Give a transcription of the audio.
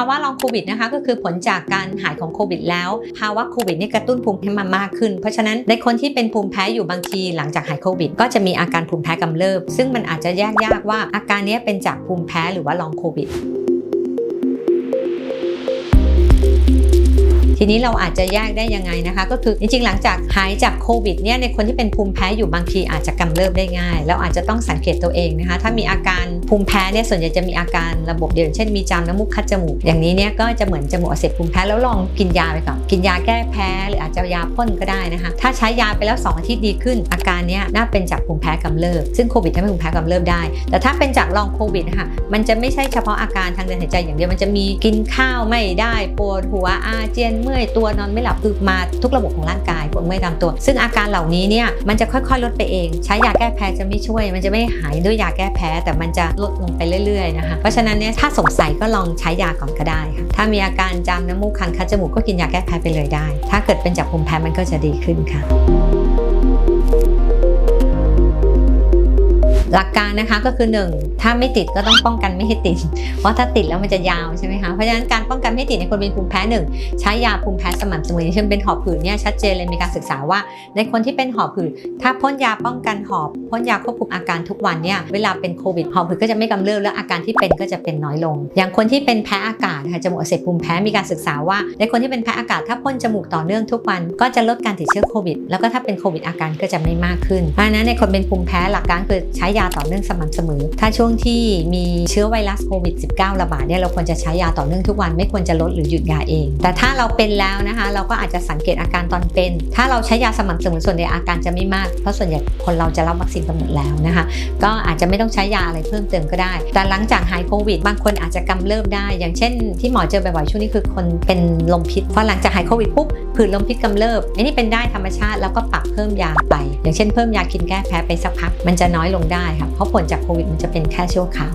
าวะลองโควิดนะคะก็คือผลจากการหายของโควิดแล้วภาวะโควิดนี่กระตุ้นภูมิให้มันมากขึ้น เพราะฉะนั้นในคนที่เป็นภูมิแพ้อยู่บางทีหลังจากหายโควิด ก็จะมีอาการภูมิแพ้กำเริบ ซึ่งมันอาจจะแยกยากว่าอาการนี้เป็นจากภูมิแพ้หรือว่าลองโควิด ทีนี้เราอาจจะแยกได้ยังไงนะคะ ก็คือจริงๆ หลังจากหายจากโควิดเนี่ยในคนที่เป็นภูมิแพ้อยู่บางทีอาจจะกำเริบได้ง่ายแล้วอาจจะต้องสังเกตตัวเองนะคะ ถ้ามีอาการภูมิแพ้เนี่ยส่วนใหญ่จะมีอาการระบบเดียวเช่นมีจามน้ำมูกคัดจมูกอย่างนี้เนี่ยก็จะเหมือนจมูกอักเสบภูมิแพ้แล้วลองกินยาไปก่อนกินยาแก้แพ้ หรืออาจจะยาพ่นก็ได้นะคะ ถ้าใช้ยาไปแล้ว 2 อาทิตย์ดีขึ้น อาการเนี้ยน่าเป็นจากภูมิแพ้กำเริบซึ่งโควิดทำให้ภูมิแพ้กำเริบได้ แต่ถ้าเป็นจากลองโควิดนะคะมันจะไม่ใช่เฉพาะอาการทางเดินหายใจอย่างเดียวมันจะมีกินข้าวไม่ได้ปวดหัวอาเจียนเมื่อยตัวนอนไม่หลับคือมาทุกระบบของร่างกายปวดเมื่อยตามตัว ซึ่งอาการเหล่านี้เนี่ยมันจะค่อยๆ ลดไปเอง ใช้ยาแก้แพ้จะไม่ช่วย มันจะไม่หายด้วยยาแก้แพ้ แต่มันจะลดลงไปเรื่อยๆนะคะเพราะฉะนั้นเนี่ยถ้าสงสัยก็ลองใช้ยาก่อนก็ได้ค่ะถ้ามีอาการจามน้ำมูกคันคัดจมูกก็กินยาแก้แพ้ไปเลยได้ ถ้าเกิดเป็นจากภูมิแพ้มันก็จะดีขึ้นค่ะ หลักการนะคะก็คือ 1 ถ้าไม่ติดก็ต้องป้องกันไม่ให้ติด เพราะถ้าติดแล้วมันจะยาวใช่ไหมคะเพราะฉะนั้นการป้องกันไม่ให้ติดในคนเป็นภูมิแพ้หนึ่งใช้ยาภูมิแพ้สม่ำเสมออย่างเช่นเป็นหอบหืดเนี่ยชัดเจนเลยมีการศึกษาว่า ในคนที่เป็นหอบหืดถ้าพ่นยาป้องกันหอบพ่นยาควบคุมอาการทุกวันเนี่ยเวลาเป็นโควิดหอบหืดก็จะไม่กำเริบแล้วอาการที่เป็นก็จะเป็นน้อยลง อย่างคนที่เป็นแพ้อากาศค่ะจมูกอักเสบภูมิแพ้มีการศึกษาว่า ในคนที่เป็นแพ้อากาศถ้าพ่นจมูกต่อเนื่องทุกวัน ก็จะลดการติดเชื้อโควิด แล้วก็ถ้าเป็นโควิดอาการก็จะไม่มากขึ้นเพราะฉะนั้นในคนเป็นภูมิแพ้หลักการคือใช้ยาต่อเนื่องสม่ำเสมอ ถ้าช่วงที่มีเชื้อไวรัสโควิด -19 ระบาดเนี่ยเราควรจะใช้ยาต่อเนื่องทุกวันไม่ควรจะลดหรือหยุดยาเอง แต่ถ้าเราเป็นแล้วนะคะ เราก็อาจจะสังเกตอาการตอนเป็น ถ้าเราใช้ยาสม่ำเสมอส่วนใหญ่อาการจะไม่มาก เพราะส่วนใหญ่คนเราจะรับวัคซีนกันหมดแล้วนะคะ ก็อาจจะไม่ต้องใช้ยาอะไรเพิ่มเติมก็ได้ แต่หลังจากหายโควิด บางคนอาจจะกำเริบได้ อย่างเช่น ที่หมอเจอบ่อยๆช่วงนี้คือคนเป็นลมพิษพอหลังจากหายโควิดปุ๊บผื่นลมพิษกำเริบอันนี้เป็นได้ธรรมชาติแล้วก็ปรับเพิ่มยาไป อย่างเช่นเพิ่มยากินแก้แพ้ไปสักพักมันจะน้อยลงได้ค่ะ เพราะผลจากโควิดมันจะเป็นแค่ชั่วคราว